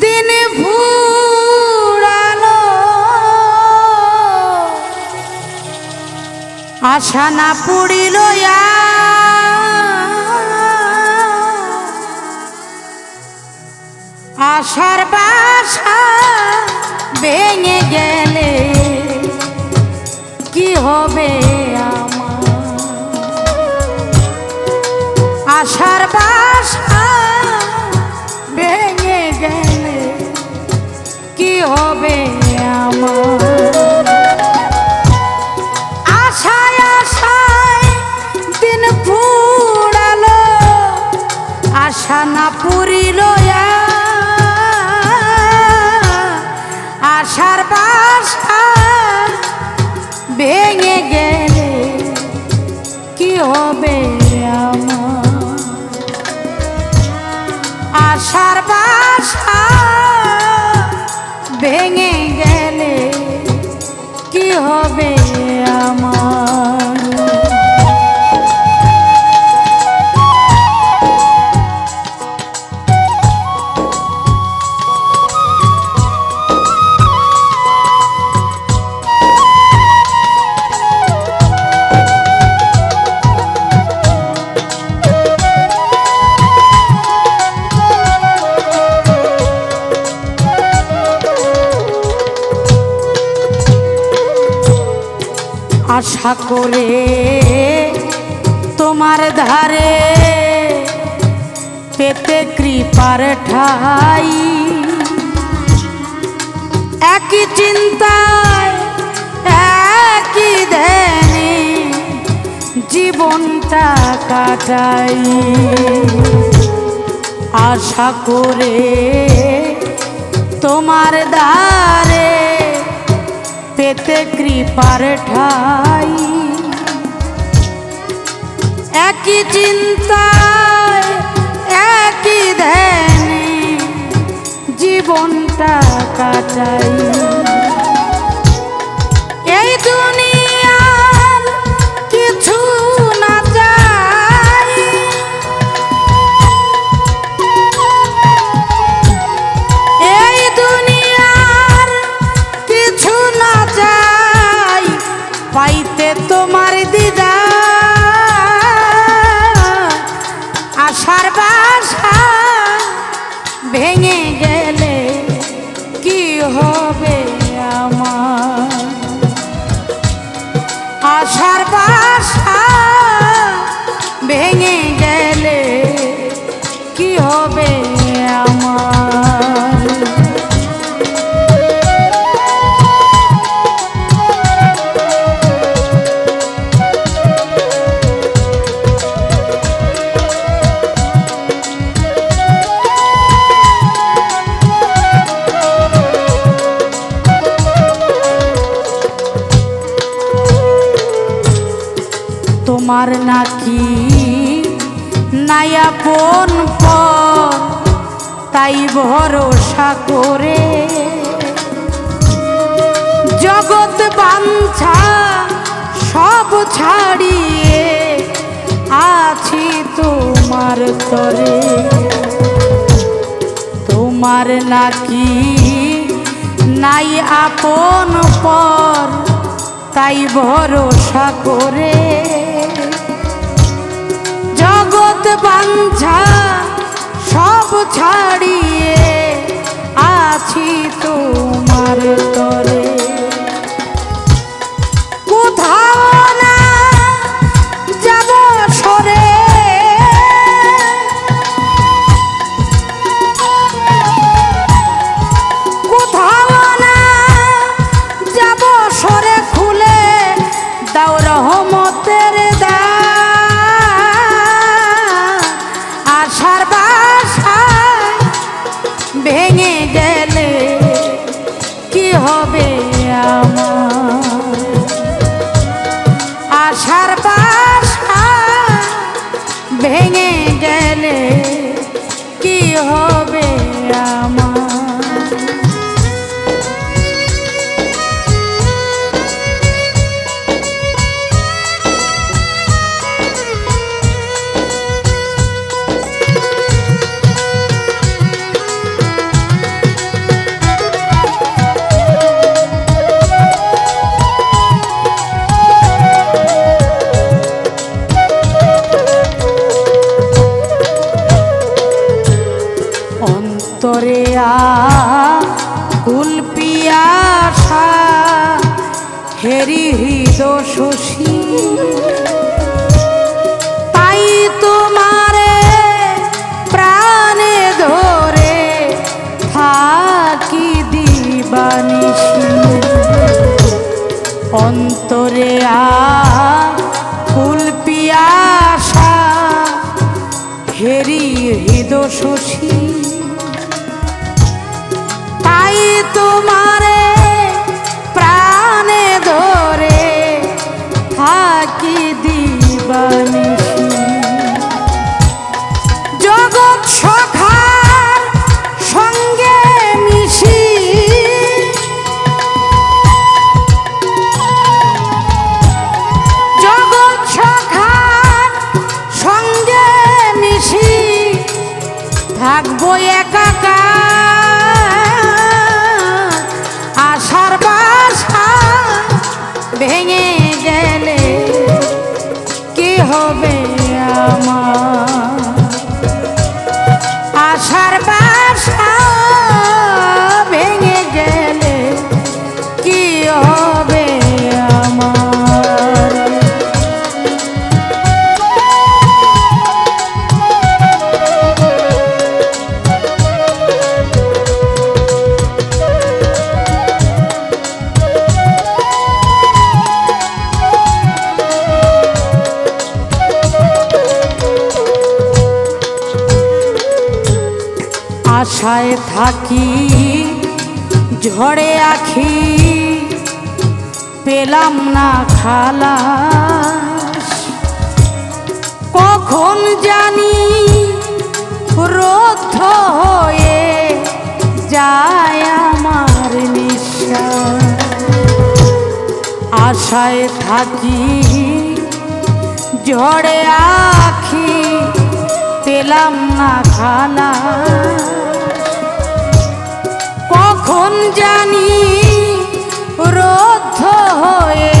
দিন আশা না পড়িল আশার বাসা ভেঙে গেলে কি হবে? আশার বাসা কি হবে। আশা করে তোমার ধারে পেতে কৃপার ঠাই। একই চিন্তায়, একই ধ্যানে জীবনটা কাটাই। আশা করে তোমার দ্বারে পেতে কৃপার ঠাই। একই চিন্তায় একই ধ্যানে জীবনটা কাটাই। পাইতে তোমার দিদা আশার বাসা ভেঙে গেলে কি হবে আমার? আশার বাসা ভেঙে গেলে তোমার নাকি নায়াপন পর, তাই ভরসা করে। জগৎ বাঞ্ছা সব ছাড়িয়ে আছি তোমার তরে। তোমার নাকি নাই আপন পর, তাই ভরসা করে। জগৎ বাঞ্ছা সব ছাড়িয়ে আছি তোমার তরে। আশার অন্তরে পিয়াসা হেরি হৃদ শশী। আশায় থাকি, ঝড়ে আখি, পেলাম না খালা কখন জানি রোধ হয়ে যায় আমার নিঃশ্বাস। আশায় থাকি, ঝড়ে আখি, পেলাম না খালা কখন জানি রোধ হয়ে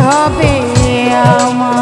হবে আমার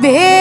be